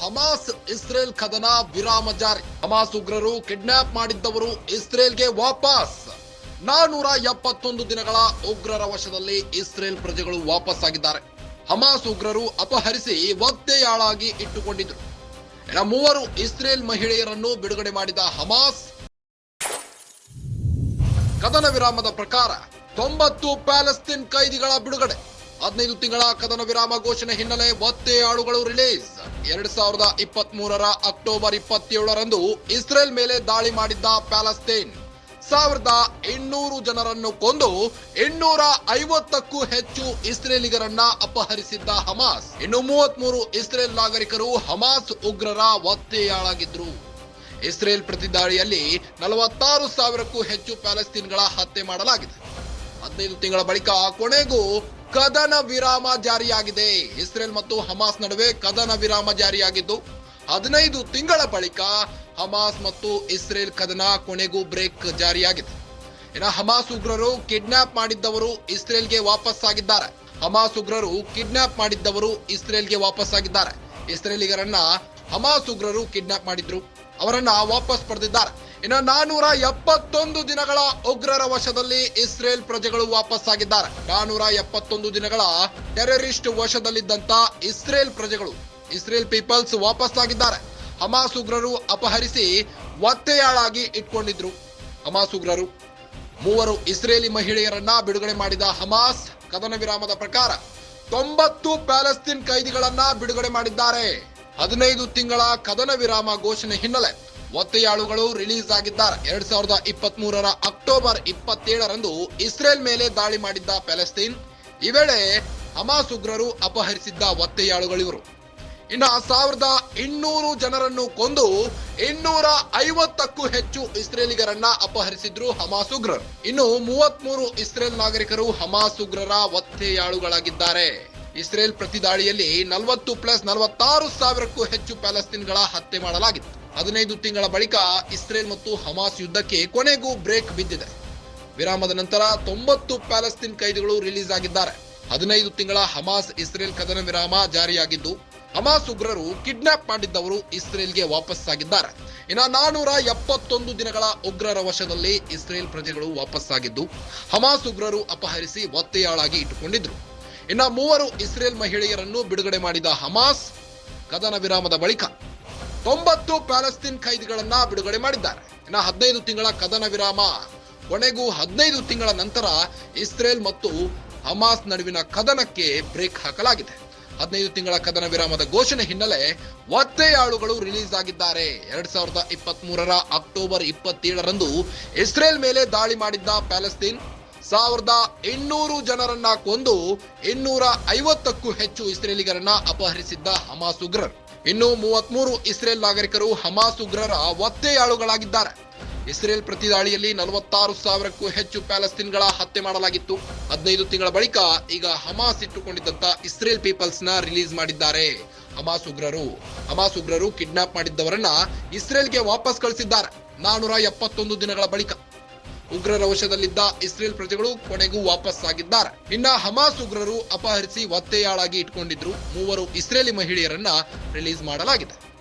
Hamas Israel ಕದನ ವಿರಾಮ ಜಾರಿ. ಹಮಾಸ್ ಉಗ್ರರು ಕಿಡ್ನಾಪ್ ಮಾಡಿದ್ದವರು ಇಸ್ರೇಲ್ಗೆ ವಾಪಸ್. ನಾನೂರ ಎಪ್ಪತ್ತೊಂದು ದಿನಗಳ ಉಗ್ರರ ವಶದಲ್ಲಿ ಇಸ್ರೇಲ್ ಪ್ರಜೆಗಳು ವಾಪಸ್ ಆಗಿದ್ದಾರೆ ಹಮಾಸ್ ಉಗ್ರರು ಅಪಹರಿಸಿ ಒತ್ತೆಯಾಳಾಗಿ ಇಟ್ಟುಕೊಂಡಿದ್ರು ಮೂವರು ಇಸ್ರೇಲ್ ಮಹಿಳೆಯರನ್ನು ಬಿಡುಗಡೆ ಮಾಡಿದ ಹಮಾಸ್ ಕದನ ವಿರಾಮದ ಪ್ರಕಾರ ತೊಂಬತ್ತು ಪ್ಯಾಲೆಸ್ತೀನ್ ಕೈದಿಗಳ ಬಿಡುಗಡೆ. ಹದಿನೈದು ತಿಂಗಳ ಕದನ ವಿರಾಮ ಘೋಷಣೆ ಹಿನ್ನೆಲೆ ಒತ್ತೆಯಾಳುಗಳು ರಿಲೀಸ್. ಎರಡ್ ಸಾವಿರದ ಇಪ್ಪತ್ತ್ ಮೂರರ ಅಕ್ಟೋಬರ್ ಇಪ್ಪತ್ತೇಳರಂದು ಇಸ್ರೇಲ್ ಮೇಲೆ ದಾಳಿ ಮಾಡಿದ್ದ ಪ್ಯಾಲೆಸ್ತೀನ್. ಸಾವಿರದ ಇನ್ನೂರು ಜನರನ್ನು ಕೊಂದು ಇನ್ನೂರ ಐವತ್ತಕ್ಕೂ ಹೆಚ್ಚು ಇಸ್ರೇಲಿಗರನ್ನ ಅಪಹರಿಸಿದ್ದ ಹಮಾಸ್. ಇನ್ನು ಮೂವತ್ಮೂರು ಇಸ್ರೇಲ್ ನಾಗರಿಕರು ಹಮಾಸ್ ಉಗ್ರರ ಒತ್ತೆಯಾಳಾಗಿದ್ರು ಇಸ್ರೇಲ್ ಪ್ರತಿದಾಳಿಯಲ್ಲಿ ನಲವತ್ತಾರು ಸಾವಿರಕ್ಕೂ ಹೆಚ್ಚು ಪ್ಯಾಲೆಸ್ತೀನ್ಗಳ ಹತ್ಯೆ ಮಾಡಲಾಗಿದೆ. ಹದಿನೈದು ತಿಂಗಳ ಬಳಿಕ ಕೊನೆಗೂ ಕದನ ವಿರಾಮ ಜಾರಿಯಾಗಿದೆ. ಇಸ್ರೇಲ್ ಮತ್ತು ಹಮಾಸ್ ನಡುವೆ ಕದನ ವಿರಾಮ ಜಾರಿಯಾಗಿದ್ದು, ಹದಿನೈದು ತಿಂಗಳ ಬಳಿಕ ಹಮಾಸ್ ಮತ್ತು ಇಸ್ರೇಲ್ ಕದನ ಕೊನೆಗೂ ಬ್ರೇಕ್ ಜಾರಿಯಾಗಿದೆ. ಇನ್ನು ಹಮಾಸ್ ಉಗ್ರರು ಕಿಡ್ನಾಪ್ ಮಾಡಿದ್ದವರು ಇಸ್ರೇಲ್ಗೆ ವಾಪಸ್ ಆಗಿದ್ದಾರೆ ಹಮಾಸ್ ಉಗ್ರರು ಕಿಡ್ನಾಪ್ ಮಾಡಿದ್ದವರು ಇಸ್ರೇಲ್ಗೆ ವಾಪಸ್ ಆಗಿದ್ದಾರೆ ಇಸ್ರೇಲಿಗರನ್ನ ಹಮಾಸ್ ಉಗ್ರರು ಕಿಡ್ನಾಪ್ ಮಾಡಿದ್ರು. ಅವರನ್ನ ವಾಪಸ್ ಪಡೆದಿದ್ದಾರೆ. ಇನ್ನು ನಾನೂರ ಎಪ್ಪತ್ತೊಂದು ದಿನಗಳ ಉಗ್ರರ ವಶದಲ್ಲಿ ಇಸ್ರೇಲ್ ಪ್ರಜೆಗಳು ವಾಪಸ್ ಆಗಿದ್ದಾರೆ ನಾನೂರ ಎಪ್ಪತ್ತೊಂದು ದಿನಗಳ ಟೆರರಿಸ್ಟ್ ವಶದಲ್ಲಿದ್ದಂತ ಇಸ್ರೇಲ್ ಪ್ರಜೆಗಳು, ಇಸ್ರೇಲ್ ಪೀಪಲ್ಸ್ ವಾಪಸ್ ಆಗಿದ್ದಾರೆ ಹಮಾಸ್ ಉಗ್ರರು ಅಪಹರಿಸಿ ಒತ್ತೆಯಾಳಾಗಿ ಇಟ್ಕೊಂಡಿದ್ರು. ಹಮಾಸ್ ಉಗ್ರರು, ಮೂವರು ಇಸ್ರೇಲಿ ಮಹಿಳೆಯರನ್ನ ಬಿಡುಗಡೆ ಮಾಡಿದ ಹಮಾಸ್ ಕದನ ವಿರಾಮದ ಪ್ರಕಾರ ತೊಂಬತ್ತು ಪ್ಯಾಲೆಸ್ತೀನ್ ಕೈದಿಗಳನ್ನ ಬಿಡುಗಡೆ ಮಾಡಿದ್ದಾರೆ. ಹದಿನೈದು ತಿಂಗಳ ಕದನ ವಿರಾಮ ಘೋಷಣೆ ಹಿನ್ನೆಲೆ ಒತ್ತೆಯಾಳುಗಳು ರಿಲೀಸ್ ಆಗಿದ್ದಾರೆ. ಎರಡ್ ಸಾವಿರದ ಇಪ್ಪತ್ತ್ ಮೂರರ ಅಕ್ಟೋಬರ್ ಇಪ್ಪತ್ತೇಳರಂದು ಇಸ್ರೇಲ್ ಮೇಲೆ ದಾಳಿ ಮಾಡಿದ್ದ ಪ್ಯಾಲೆಸ್ತೀನ್, ಈ ವೇಳೆ ಹಮಾಸ್ ಉಗ್ರರು ಅಪಹರಿಸಿದ್ದ ಒತ್ತೆಯಾಳುಗಳಿವರು ಇನ್ನು ಸಾವಿರದ ಇನ್ನೂರು ಜನರನ್ನು ಕೊಂದು ಇನ್ನೂರ ಐವತ್ತಕ್ಕೂ ಹೆಚ್ಚು ಇಸ್ರೇಲಿಗರನ್ನ ಅಪಹರಿಸಿದ್ರು ಹಮಾಸ್ ಉಗ್ರರು. ಇನ್ನು ಮೂವತ್ಮೂರು ಇಸ್ರೇಲ್ ನಾಗರಿಕರು ಹಮಾಸ್ ಉಗ್ರರ ಒತ್ತೆಯಾಳುಗಳಾಗಿದ್ದಾರೆ. ಇಸ್ರೇಲ್ ಪ್ರತಿದಾಳಿಯಲ್ಲಿ ನಲವತ್ತು ಪ್ಲಸ್ ನಲವತ್ತಾರು ಸಾವಿರಕ್ಕೂ ಹೆಚ್ಚು ಪ್ಯಾಲೆಸ್ತೀನ್ಗಳ ಹತ್ಯೆ ಮಾಡಲಾಗಿತ್ತು. ಹದಿನೈದು ತಿಂಗಳ ಬಳಿಕ ಇಸ್ರೇಲ್ ಮತ್ತು ಹಮಾಸ್ ಯುದ್ಧಕ್ಕೆ ಕೊನೆಗೂ ಬ್ರೇಕ್ ಬಿದ್ದಿದೆ. ವಿರಾಮದ ನಂತರ ತೊಂಬತ್ತು ಪ್ಯಾಲೆಸ್ತೀನ್ ಕೈದಿಗಳು ರಿಲೀಸ್ ಆಗಿದ್ದಾರೆ. ಹದಿನೈದು ತಿಂಗಳ ಹಮಾಸ್ ಇಸ್ರೇಲ್ ಕದನ ವಿರಾಮ ಜಾರಿಯಾಗಿದ್ದು, ಹಮಾಸ್ ಉಗ್ರರು ಕಿಡ್ನಾಪ್ ಮಾಡಿದ್ದವರು ಇಸ್ರೇಲ್ಗೆ ವಾಪಸ್ ಆಗಿದ್ದಾರೆ ಇನ್ನ ನಾನೂರ ಎಪ್ಪತ್ತೊಂದು ದಿನಗಳ ಉಗ್ರರ ವಶದಲ್ಲಿ ಇಸ್ರೇಲ್ ಪ್ರಜೆಗಳು ವಾಪಸ್ ಆಗಿದ್ದು ಹಮಾಸ್ ಉಗ್ರರು ಅಪಹರಿಸಿ ಒತ್ತೆಯಾಳಾಗಿ ಇಟ್ಟುಕೊಂಡಿದ್ರು. ಇನ್ನು ಮೂವರು ಇಸ್ರೇಲ್ ಮಹಿಳೆಯರನ್ನು ಬಿಡುಗಡೆ ಮಾಡಿದ ಹಮಾಸ್ ಕದನ ವಿರಾಮದ ಬಳಿಕ ತೊಂಬತ್ತು ಪ್ಯಾಲೆಸ್ತೀನ್ ಖೈದಿಗಳನ್ನ ಬಿಡುಗಡೆ ಮಾಡಿದ್ದಾರೆ. ಇನ್ನು ಹದಿನೈದು ತಿಂಗಳ ಕದನ ವಿರಾಮ. ಕೊನೆಗೂ ಹದಿನೈದು ತಿಂಗಳ ನಂತರ ಇಸ್ರೇಲ್ ಮತ್ತು ಹಮಾಸ್ ನಡುವಿನ ಕದನಕ್ಕೆ ಬ್ರೇಕ್ ಹಾಕಲಾಗಿದೆ. ಹದಿನೈದು ತಿಂಗಳ ಕದನ ವಿರಾಮದ ಘೋಷಣೆ ಹಿನ್ನೆಲೆ ಒತ್ತೆಯಾಳುಗಳು ರಿಲೀಸ್ ಆಗಿದ್ದಾರೆ. ಎರಡ್ ಸಾವಿರದ ಇಪ್ಪತ್ತ್ ಮೂರರ ಅಕ್ಟೋಬರ್ ಇಪ್ಪತ್ತೇಳರಂದು ಇಸ್ರೇಲ್ ಮೇಲೆ ದಾಳಿ ಮಾಡಿದ್ದ ಪ್ಯಾಲೆಸ್ತೀನ್ ಸಾವಿರದ ಇನ್ನೂರು ಜನರನ್ನ ಕೊಂದು ಇನ್ನೂರ ಐವತ್ತಕ್ಕೂ ಹೆಚ್ಚು ಇಸ್ರೇಲಿಗರನ್ನ ಅಪಹರಿಸಿದ್ದ ಹಮಾಸ್ ಉಗ್ರರು. ಇನ್ನು ಮೂವತ್ಮೂರು ಇಸ್ರೇಲ್ ನಾಗರಿಕರು ಹಮಾಸ್ ಉಗ್ರರ ಒತ್ತೆಯಾಳುಗಳಾಗಿದ್ದಾರೆ. ಇಸ್ರೇಲ್ ಪ್ರತಿದಾಳಿಯಲ್ಲಿ ನಲವತ್ತಾರು ಸಾವಿರಕ್ಕೂ ಹೆಚ್ಚು ಪ್ಯಾಲೆಸ್ತೀನ್ಗಳ ಹತ್ಯೆ ಮಾಡಲಾಗಿತ್ತು. ಹದಿನೈದು ತಿಂಗಳ ಬಳಿಕ ಈಗ ಹಮಾಸ್ ಇಟ್ಟುಕೊಂಡಿದ್ದಂತ ಇಸ್ರೇಲ್ ಪೀಪಲ್ಸ್ನ ರಿಲೀಸ್ ಮಾಡಿದ್ದಾರೆ ಹಮಾಸ್ ಉಗ್ರರು. ಹಮಾಸ್ ಉಗ್ರರು ಕಿಡ್ನಾಪ್ ಮಾಡಿದ್ದವರನ್ನ ಇಸ್ರೇಲ್ಗೆ ವಾಪಸ್ ಕಳಿಸಿದ್ದಾರೆ. ನಾನೂರ ಎಪ್ಪತ್ತೊಂದು ದಿನಗಳ ಬಳಿಕ. ಉಗ್ರರ ವಶದಲ್ಲಿದ್ದ ಇಸ್ರೇಲ್ ಪ್ರಜೆಗಳು ಕೊನೆಗೂ ವಾಪಸ್ ಆಗಿದ್ದಾರೆ ಇನ್ನ ಹಮಾಸ್ ಉಗ್ರರು ಅಪಹರಿಸಿ ಒತ್ತೆಯಾಳಾಗಿ ಇಟ್ಕೊಂಡಿದ್ರು. ಮೂವರು ಇಸ್ರೇಲಿ ಮಹಿಳೆಯರನ್ನ ರಿಲೀಸ್ ಮಾಡಲಾಗಿದೆ.